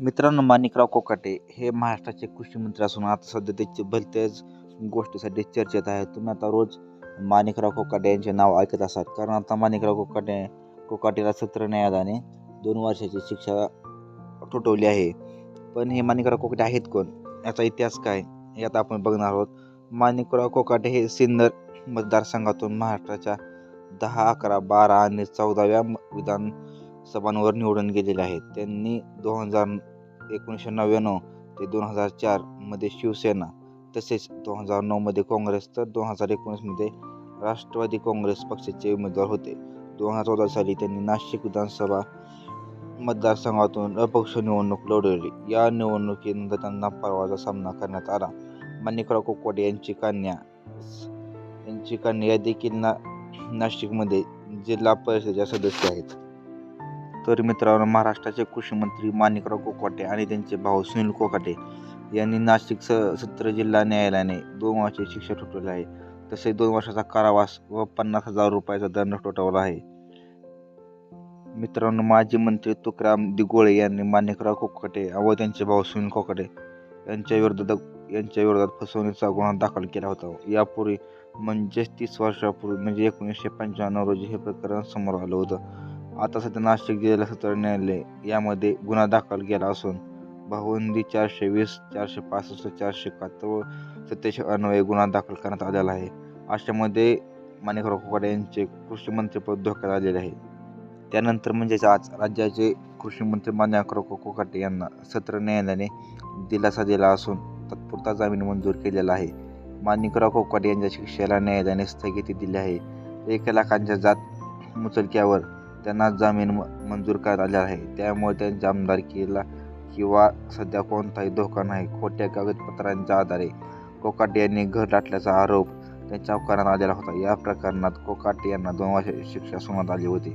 मित्रांनो माणिकराव कोकाटे हे महाराष्ट्राचे कृषी मंत्री असून आता सध्या त्याचे भलत्याच गोष्टीसाठी चर्चेत आहे तुम्ही आता रोज माणिकराव कोकाटे यांचे नाव ऐकत असाल. कारण आता माणिकराव कोकाटे कोकाटेला सत्र न्यायालयाने दोन वर्षाची शिक्षा ठोठवली आहे. पण हे माणिकराव कोकाटे आहेत कोण? याचा इतिहास काय? हे आता आपण बघणार आहोत. माणिकराव कोकाटे हे सिन्नर मतदारसंघातून महाराष्ट्राच्या दहा अकरा बारा आणि चौदाव्या विधान सभांवर निवडून गेलेले आहेत. त्यांनी दोन हजार एकोणीसशे नव्याण्णव ते दोन हजार चारमध्ये शिवसेना तसेच दोन हजार नऊमध्ये काँग्रेस तर दोन हजार एकोणीसमध्ये राष्ट्रवादी काँग्रेस पक्षाचे उमेदवार होते. दोन हजार चौदा साली त्यांनी नाशिक विधानसभा मतदारसंघातून अपक्ष निवडणूक लढवली. या निवडणुकीनंतर त्यांना परवाचा सामना करण्यात आला. माणिकराव कोकवाडे यांची कन्या यांची कन्या या देखील ना नाशिकमध्ये जिल्हा परिषदेच्या सदस्य आहेत. तर मित्रांनो महाराष्ट्राचे कृषी मंत्री माणिकराव कोकाटे आणि त्यांचे भाऊ सुनील कोकाटे यांनी नाशिक स सत्र जिल्हा न्यायालयाने दोन वर्षाची शिक्षा ठोठवली आहे. तसेच दोन वर्षाचा कारावास व पन्नास हजार रुपयाचा दंड ठोठावला आहे. मित्रांनो माजी मंत्री तुकाराम दिगोळे यांनी माणिकराव कोकाटे व त्यांचे भाऊ सुनील कोकाटे यांच्या विरोधात यांच्या विरोधात फसवणीचा गुन्हा दाखल केला होता. यापूर्वी म्हणजेच तीस वर्षापूर्वी म्हणजे एकोणीसशे पंच्याण्णव रोजी हे प्रकरण समोर आलं होतं. आता सध्या नाशिक जिल्ह्याला सत्र न्यायालय यामध्ये गुन्हा दाखल केला असून भावंदी चारशे वीस चारशे पासष्ट चारशे एकाहत्तर व सत्याऐंशी अन्वये गुन्हा दाखल करण्यात आलेला आहे. अशामध्ये माणिकराव कोकाटे यांचे कृषी मंत्रीपद धोक्यात आलेले आहे. त्यानंतर म्हणजेच आज राज्याचे कृषी मंत्री माणिकराव कोकाटे यांना सत्र न्यायालयाने दिलासा दिला असून तात्पुरता जामीन मंजूर केलेला आहे. माणिकराव कोकाटे यांच्या शिक्षेला न्यायालयाने स्थगिती दिली आहे. एक लाखांच्या जात मुचलक्यावर त्यांना जामीन मंजूर करण्यात आले आहे. त्यामुळे त्यांच्या आमदारकीला किंवा सध्या कोणताही धोका नाही. खोट्या कागदपत्रांच्या आधारे कोकाटे यांनी घर लाटल्याचा आरोप त्यांच्या करण्यात आलेला होता. या प्रकरणात कोकाटे यांना दोन वर्ष शिक्षा सुनावण्यात आली होती.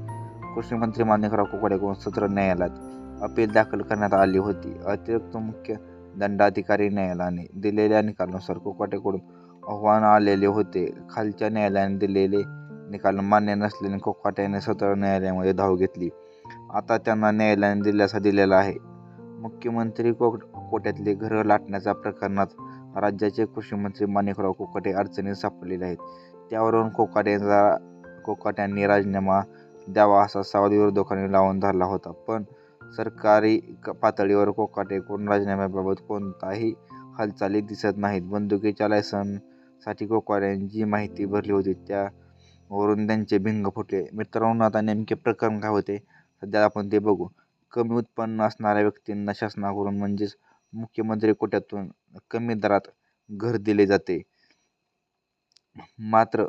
कृषी मंत्री माणिकराव कोकाडेकडून सत्र न्यायालयात अपील दाखल करण्यात आली होती. अतिरिक्त मुख्य दंडाधिकारी न्यायालयाने दिलेल्या निकालानुसार कोकाटेकडून आव्हान आलेले होते. खालच्या न्यायालयाने दिलेले निकाल मान्य नसल्याने कोकाट्याने स्वतः न्यायालयामध्ये धाव घेतली. आता त्यांना न्यायालयाने दिलासा दिलेला आहे. मुख्यमंत्री को कोट्यातले घरं लाटण्याच्या प्रकरणात राज्याचे कृषी मंत्री माणिकराव कोकाटे अडचणीत सापडलेले आहेत. त्यावरून कोकाट्यांचा कोकाट्यांनी राजीनामा द्यावा असा सवाल विरोधकांनी लावून धरला होता. पण सरकारी पातळीवर कोकाटेकडून राजीनाम्याबाबत कोणताही हालचाली दिसत नाहीत. बंदुकीच्या लायसनसाठी कोकाट्यांची माहिती भरली होती. त्या वरून त्यांचे भिंग फुटले. मित्रांनो आता नेमके प्रकरण काय होते सध्या आपण ते बघू. कमी उत्पन्न असणाऱ्या व्यक्तींना शासनाकडून म्हणजेच मुख्यमंत्री कोट्यातून कमी दरात घर दिले जाते. मात्र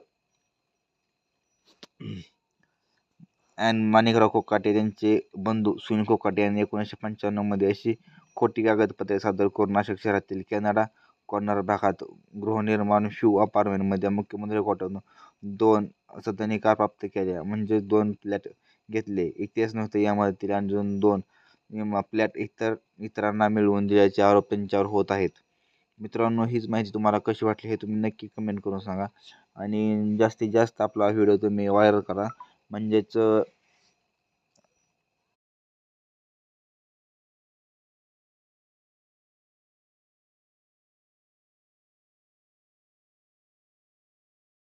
अँड माणिकराव कोकाटे त्यांचे बंधू सुनील कोकाटे यांनी एकोणीसशे पंच्याण्णवमध्ये अशी खोटी कागदपत्रे सादर करून नाशिक शहरातील कॅनडा कॉर्नर भागात गृहनिर्माण शिव अपार्टमेंटमध्ये मुख्यमंत्री कोट्यातून दोन सदनिका प्राप्त केल्या? म्हणजे दोन फ्लॅट घेतले. इतिहास नव्हते यामध्ये अजून दोन. फ्लॅट इतर इतरांना मिळवून दिल्याचे आरोप त्यांच्यावर होत आहेत. मित्रांनो हीच माहिती तुम्हाला कशी वाटली हे तुम्ही नक्की कमेंट करून सांगा. आणि जास्तीत जास्त आपला व्हिडिओ तुम्ही व्हायरल करा. म्हणजेच